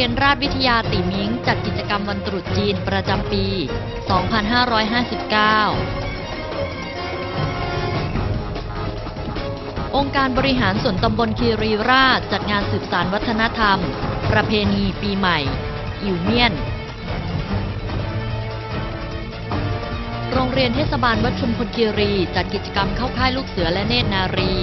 รียนราชวิทยาติมิงจัดกิจกรรมวันตรุษจีนประจำปี 2559 องค์การบริหารส่วนตำบลคีรีราชจัดงานสืบสารวัฒนธรรม ประเพณีปีใหม่ อิวเมียน โรงเรียนเทศบาลวัดชุมพลคีรีจัดกิจกรรมเข้าค่ายลูกเสือและเนตรนารี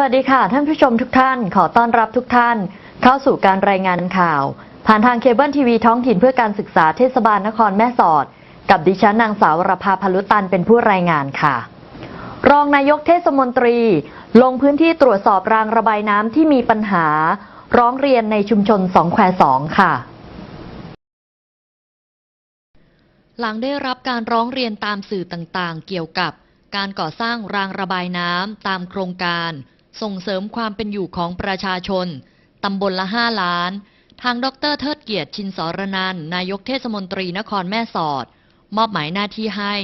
วัสดีค่ะ ท่านผู้ชมทุกท่าน ขอต้อนรับทุกท่าน เข้าสู่การรายงานข่าว ผ่านทางเคเบิลทีวีท้องถิ่นเพื่อการศึกษาเทศบาลนครแม่สอด กับดิฉันนางสาวรภาพลุตันเป็นผู้รายงานค่ะ รองนายกเทศมนตรี ลงพื้นที่ตรวจสอบรางระบายน้ำที่มีปัญหา ร้องเรียนในชุมชนสองแควสองค่ะหลังได้รับการร้องเรียนตามสื่อต่างๆ เกี่ยวกับ การก่อสร้างรางระบายน้ำตามโครงการ ส่งเสริมความเป็นอยู่ของประชาชน ตำบลละ 5 ล้าน ทางดรเทิดเกียรติชินสรนันนายกเทศมนตรีนครแม่สอด มอบหมายหน้าที่ให้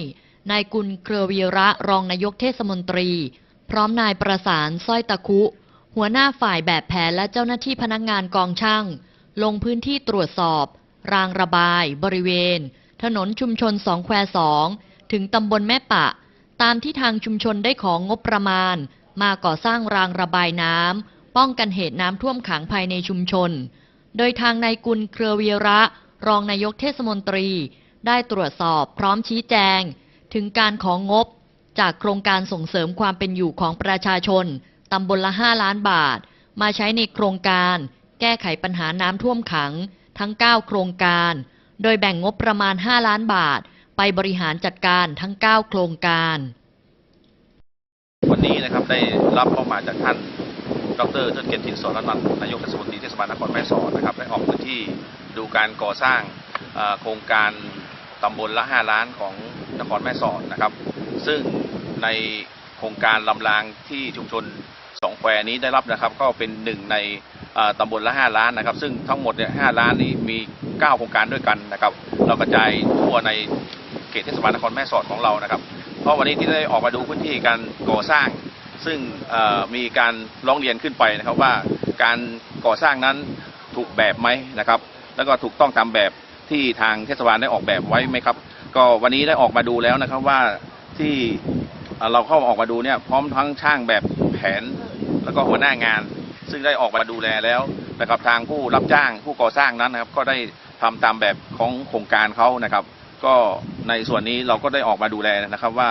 นายกุลเครือวีระรองนายกเทศมนตรี พร้อมนายประสานสร้อยตะคุ หัวหน้าฝ่ายแบบแผนและเจ้าหน้าที่พนักงานกองช่าง ลงพื้นที่ตรวจสอบ รางระบาย บริเวณ ถนนชุมชนสองแควสองถึงตำบลแม่ปะ ตามที่ทางชุมชนได้ของงบประมาณ มาก่อสร้างรางระบายน้ำป้องกันเหตุน้ำท่วมขังภายในชุมชน โดยทางนายกุลเครือวีระ รองนายกเทศมนตรี ได้ตรวจสอบพร้อมชี้แจง ถึงการของงบ จากโครงการส่งเสริมความเป็นอยู่ของประชาชนตำบลละ 5 ล้านบาท มาใช้ในโครงการ แก้ไขปัญหาน้ำท่วมขัง ทั้ง 9 โครงการ โดยแบ่งงบประมาณ 5 ล้านบาท ไปบริหารจัดการทั้ง 9 โครงการ วันนี้นะครับได้รับเข้ามาจากท่านดรเทิดเกียรติชินสรนันท์นายกเทศมนตรีเทศบาลนครแม่สอดนะครับได้ออกพื้นที่ดูการก่อสร้างโครงการตำบลละ 5 ล้านของนครแม่สอดนะครับ ซึ่งในโครงการลำรางที่ชุมชนสองแควนี้ได้รับนะครับ ก็เป็นหนึ่งในตำบลละ 5 ล้านนะครับ ซึ่งทั้งหมดเนี่ย5ล้านนี้มี 9 โครงการด้วยกันนะครับ เรากระจายทั่วใน เขตเทศบาลนครแม่สอดของเรานะครับ เพราะวันนี้ที่ได้ออกมาดูพื้นที่การก่อสร้าง ซึ่งมีการร้องเรียนขึ้นไปนะครับว่าการก่อสร้างนั้นถูกแบบไหมนะครับ แล้วก็ถูกต้องตามแบบที่ทางเทศบาลได้ออกแบบไว้ไหมครับ ก็วันนี้ได้ออกมาดูแล้วนะครับว่าที่เราเข้าออกมาดูเนี่ยพร้อมทั้งช่างแบบแผนแล้วก็หัวหน้างาน ซึ่งได้ออกมาดูแลแล้วนะครับทางผู้รับจ้างผู้ก่อสร้างนั้นนะครับ ก็ได้ทำตามแบบของโครงการเขานะครับ ก็ในส่วนนี้เราก็ได้ออกมาดูแลนะครับว่า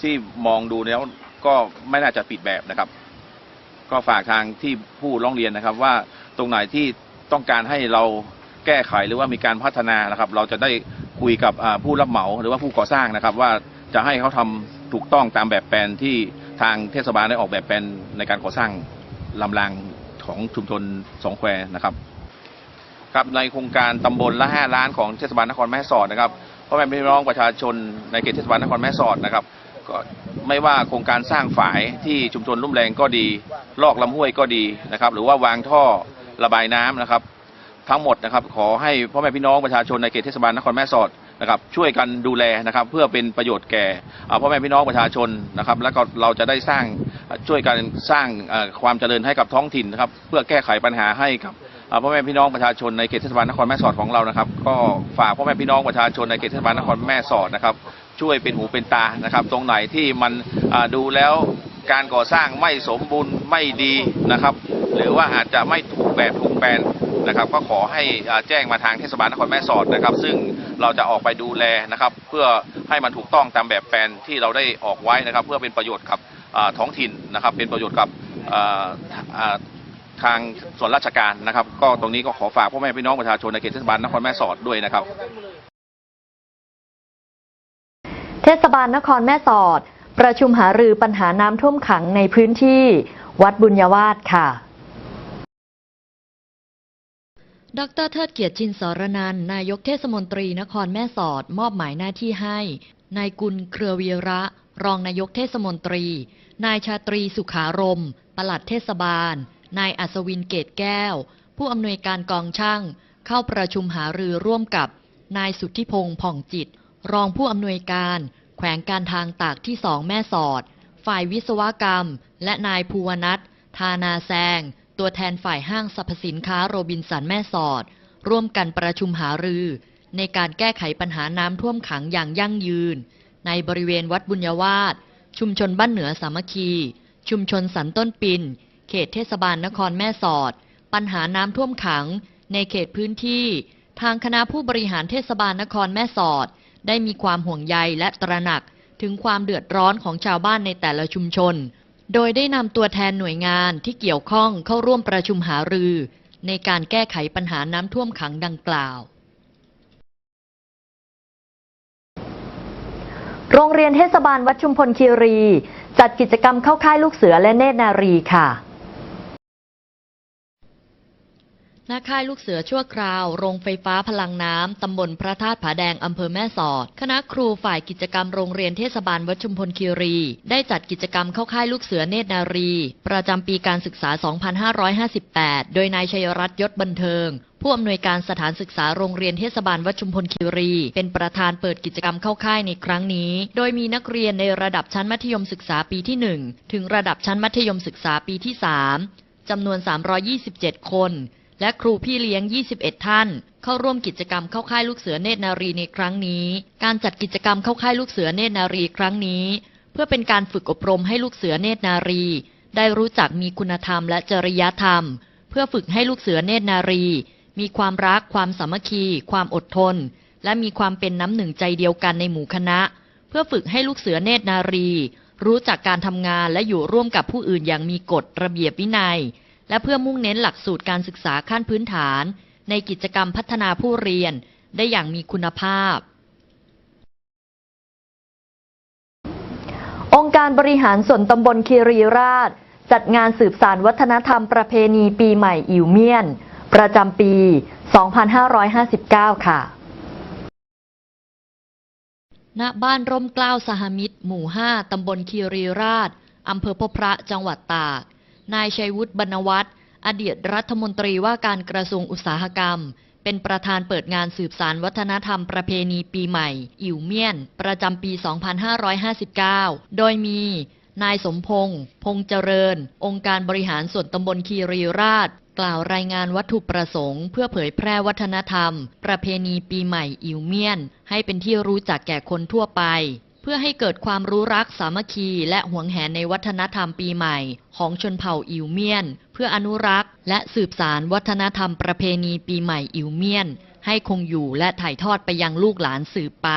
ที่มองดูแล้วก็ไม่น่าจะผิดแบบนะครับ ก็ฝากทางที่ผู้ร้องเรียนนะครับว่าตรงไหนที่ต้องการให้เราแก้ไขหรือว่ามีการพัฒนานะครับ เราจะได้คุยกับผู้รับเหมาหรือว่าผู้ก่อสร้างนะครับ ว่าจะให้เขาทำถูกต้องตามแบบแปลนที่ทางเทศบาลได้ออกแบบแปลนในการก่อสร้างลำรางของชุมชนสองแควนะครับครับในโครงการตำบลละ 5 ล้านของเทศบาลนครแม่สอดนะครับ พ่อแม่พี่น้องประชาชนในเขตเทศบาลนครแม่สอดนะครับก็ไม่ว่าโครงการสร้างฝายที่ชุมชนลุ่มแรงก็ดี ลอกลำห้วยก็ดีนะครับ หรือว่าวางท่อระบายน้ำนะครับ ทั้งหมดนะครับขอให้พ่อแม่พี่น้องประชาชนในเขตเทศบาลนครแม่สอดนะครับ ช่วยกันดูแลนะครับ เพื่อเป็นประโยชน์แก่พ่อแม่พี่น้องประชาชนนะครับ แล้วก็เราจะได้สร้างช่วยกันสร้างความเจริญให้กับท้องถิ่นนะครับ เพื่อแก้ไขปัญหาให้กับ พ่อแม่พี่น้องประชาชนในเขตเทศบาลนครแม่สอดของเรานะครับ ก็ฝากพ่อแม่พี่น้องประชาชนในเขตเทศบาลนครแม่สอดนะครับ ช่วยเป็นหูเป็นตานะครับ ตรงไหนที่มันดูแล้วการก่อสร้างไม่สมบูรณ์ไม่ดีนะครับ หรือว่าอาจจะไม่ถูกแบบถูกแปลนนะครับ ก็ขอให้แจ้งมาทางเทศบาลนครแม่สอดนะครับ ซึ่งเราจะออกไปดูแลนะครับ เพื่อให้มันถูกต้องตามแบบแปลนที่เราได้ออกไว้นะครับ เพื่อเป็นประโยชน์กับท้องถิ่นนะครับ เป็นประโยชน์กับ ทางส่วนราชการนะครับ ก็ตรงนี้ก็ขอฝากพ่อแม่พี่น้องประชาชนในเขตเทศบาลนครแม่สอดด้วยนะครับ เทศบาลนครแม่สอด ประชุมหารือปัญหาน้ำท่วมขังในพื้นที่ วัดบุญยวาสค่ะดรเทิดเกียรติชินสรนันท์นายกเทศมนตรีนครแม่สอด มอบหมายหน้าที่ให้ นายกุลเครือวีระ รองนายกเทศมนตรี นายชาตรีสุขารมปลัดเทศบาล นายอัศวินเกตแก้ว ผู้อำนวยการกองช่าง เข้าประชุมหารือร่วมกับ นายสุทธิพงษ์ผ่องจิต รองผู้อำนวยการ แขวงการทางตากที่สองแม่สอด ฝ่ายวิศวกรรม และนายภูวนัทธานาแซง ตัวแทนฝ่ายห้างสรรพสินค้าโรบินสันแม่สอด ร่วมกันประชุมหารือ ในการแก้ไขปัญหาน้ำท่วมขังอย่างยั่งยืน ในบริเวณวัดบุญยวาสชุมชนบ้านเหนือสามัคคี ชุมชนสันต้นปิน เขตเทศบาลนครแม่สอด ปัญหาน้ำท่วมขัง ในเขตพื้นที่ ทางคณะผู้บริหารเทศบาลนครแม่สอด ได้มีความห่วงใยและตระหนักถึงความเดือดร้อนของชาวบ้านในแต่ละชุมชน โดยได้นำตัวแทนหน่วยงานที่เกี่ยวข้องเข้าร่วมประชุมหารือ ในการแก้ไขปัญหาน้ำท่วมขังดังกล่าวโรงเรียนเทศบาลวัดชุมพลคีรี จัดกิจกรรมเข้าค่ายลูกเสือและเนตรนารีค่ะ หน้าค่ายลูกเสือชั่วคราว โรงไฟฟ้าพลังน้ำ ตำบลพระธาตุผาแดง อำเภอแม่สอด คณะครูฝ่ายกิจกรรมโรงเรียนเทศบาลวัดชุมพลคีรี ได้จัดกิจกรรมเข้าค่ายลูกเสือเนตรนารี ประจำปีการศึกษา 2558 โดยนายชัยรัตน์ยศบันเทิงผู้อำนวยการสถานศึกษาโรงเรียนเทศบาลวัดชุมพลคีรี เป็นประธานเปิดกิจกรรมเข้าค่ายในครั้งนี้ โดยมีนักเรียนในระดับชั้นมัธยมศึกษาปีที่ 1 ถึงระดับชั้นมัธยมศึกษาปีที่ 3จำนวน 327 คน และครูพี่เลี้ยง 21 ท่าน เข้าร่วมกิจกรรมเข้าค่ายลูกเสือเนตรนารีในครั้งนี้ การจัดกิจกรรมเข้าค่ายลูกเสือเนตรนารีครั้งนี้ เพื่อเป็นการฝึกอบรมให้ลูกเสือเนตรนารี ได้รู้จักมีคุณธรรมและจริยธรรม เพื่อฝึกให้ลูกเสือเนตรนารี มีความรัก ความสามัคคี ความอดทน และมีความเป็นน้ำหนึ่งใจเดียวกันในหมู่คณะ เพื่อฝึกให้ลูกเสือเนตรนารี รู้จักการทำงานและอยู่ร่วมกับผู้อื่นอย่างมีกฎระเบียบวินัย และเพื่อมุ่งเน้นหลักสูตรการศึกษาขั้นพื้นฐาน ในกิจกรรมพัฒนาผู้เรียนได้อย่างมีคุณภาพ องค์การบริหารส่วนตำบลคีรีราช จัดงานสืบสารวัฒนธรรมประเพณีปีใหม่อิวเมียน ประจำปี 2559 ค่ะณบ้านร่มกล้าวสหมิตร หมู่ 5 ตำบลคีรีราช อำเภอพบพระ จังหวัดตาก นายชัยวุฒิบรรณวัฒน์อดีตรัฐมนตรีว่าการกระทรวงอุตสาหกรรม เป็นประธานเปิดงานสืบสารวัฒนธรรมประเพณีปีใหม่ อิวเมียน ประจำปี 2559 โดยมี นายสมพงษ์พงษ์เจริญ องค์การบริหารส่วนตำบลคีรีราช กล่าวรายงานวัตถุประสงค์ เพื่อเผยแพร่วัฒนธรรม ประเพณีปีใหม่อิวเมียน ให้เป็นที่รู้จักแก่คนทั่วไป เพื่อให้เกิดความรู้รักสามัคคี และหวงแหนในวัฒนธรรมปีใหม่ ของชนเผ่าอิวเมียน เพื่ออนุรักษ์ และสืบสารวัฒนธรรมประเพณีปีใหม่อิวเมียน ให้คงอยู่และถ่ายทอดไปยังลูกหลานสืบไป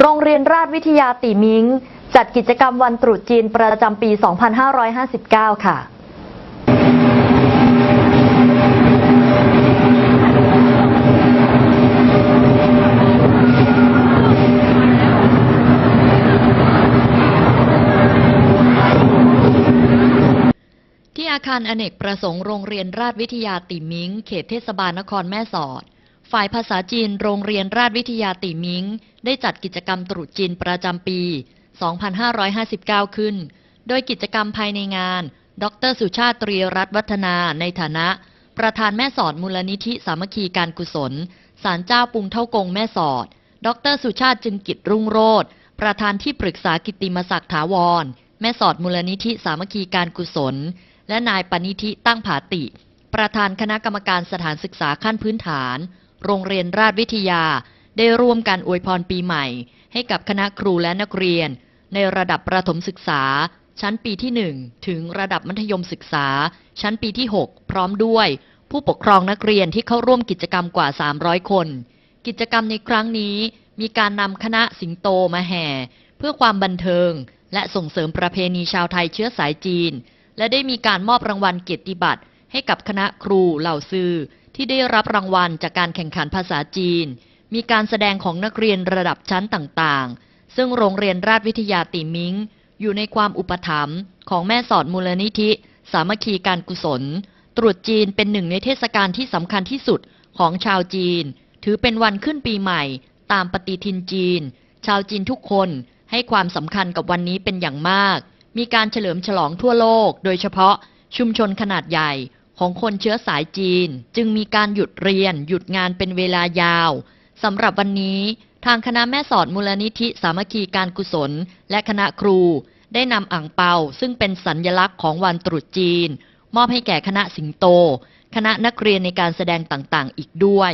โรงเรียนราชวิทยาติมิง จัดกิจกรรมวันตรุษจีนประจำปี 2559 ค่ะที่อาคารอเนกประสงค์โรงเรียนราชวิทยาติมิง เขตเทศบาลนครแม่สอด ฝ่ายภาษาจีนโรงเรียนราชวิทยาติมิง ได้จัดกิจกรรมตรุษจีนประจำปี 2559 ขึ้น โดยกิจกรรมภายในงาน ดรสุชาติตรีรัตน์วัฒนาในฐานะ ประธานแม่สอดมูลนิธิสามัคคีการกุศล ศาลเจ้าปุงเท่ากงแม่สอด ดรสุชาติจึงกิจรุ่งโรธประธานที่ปรึกษากิติมศักดิ์ถาวร แม่สอดมูลนิธิสามัคคีการกุศล และนายปณิธิตั้งผาติ ประธานคณะกรรมการสถานศึกษาขั้นพื้นฐาน โรงเรียนราชวิทยา ได้ร่วมกันอวยพรปีใหม่ ให้กับคณะครูและนักเรียน ในระดับประถมศึกษา ชั้นปีที่ 1 ถึงระดับมัธยมศึกษา ชั้นปีที่ 6 พร้อมด้วย ผู้ปกครองนักเรียนที่เข้าร่วมกิจกรรมกว่า 300 คน กิจกรรมในครั้งนี้ มีการนำคณะสิงโตมาแห่ เพื่อความบันเทิง และส่งเสริมประเพณีชาวไทยเชื้อสายจีน และได้มีการมอบรางวัลเกียรติบัตรให้กับคณะครูเหล่าซือ ที่ได้รับรางวัลจากการแข่งขันภาษาจีน มีการแสดงของนักเรียนระดับชั้นต่างๆ ซึ่งโรงเรียนราชวิทยาติมิง อยู่ในความอุปถัมภ์ของแม่สอดมูลนิธิ สามัคคีการกุศล ตรุษจีนเป็นหนึ่งในเทศกาลที่สำคัญที่สุดของชาวจีน ถือเป็นวันขึ้นปีใหม่ ตามปฏิทินจีน ชาวจีนทุกคนให้ความสำคัญกับวันนี้เป็นอย่างมาก มีการเฉลิมฉลองทั่วโลก โดยเฉพาะชุมชนขนาดใหญ่ ของคนเชื้อสายจีน จึงมีการหยุดเรียน หยุดงานเป็นเวลายาวสำหรับวันนี้ ทางคณะแม่สอดมูลนิธิสามัคคีการกุศล และคณะครู ได้นำอ่างเปาซึ่งเป็นสัญญลักษณ์ของวันตรุษจีน มอบให้แก่คณะสิงโต คณะนักเรียนในการแสดงต่างๆ อีกด้วย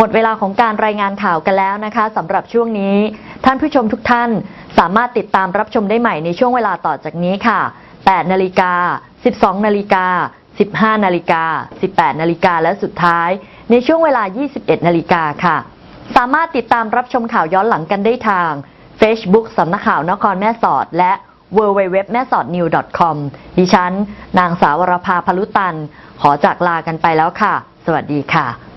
หมดเวลาของการรายงานข่าวกันแล้วนะคะสำหรับช่วงนี้ ท่านผู้ชมทุกท่านสามารถติดตามรับชมได้ใหม่ในช่วงเวลาต่อจากนี้ค่ะ 8 นาฬิกา 12 นาฬิกา 15 นาฬิกา 18 นาฬิกาและสุดท้าย ในช่วงเวลา 21 นาฬิกาค่ะ สามารถติดตามรับชมข่าวย้อนหลังกันได้ทาง Facebook สำนักข่าวนครแม่สอด และ www แม่สอด new com ดิฉัน นางสาวรภาพลุตัน ขอจากลากันไปแล้วค่ะ สวัสดีค่ะ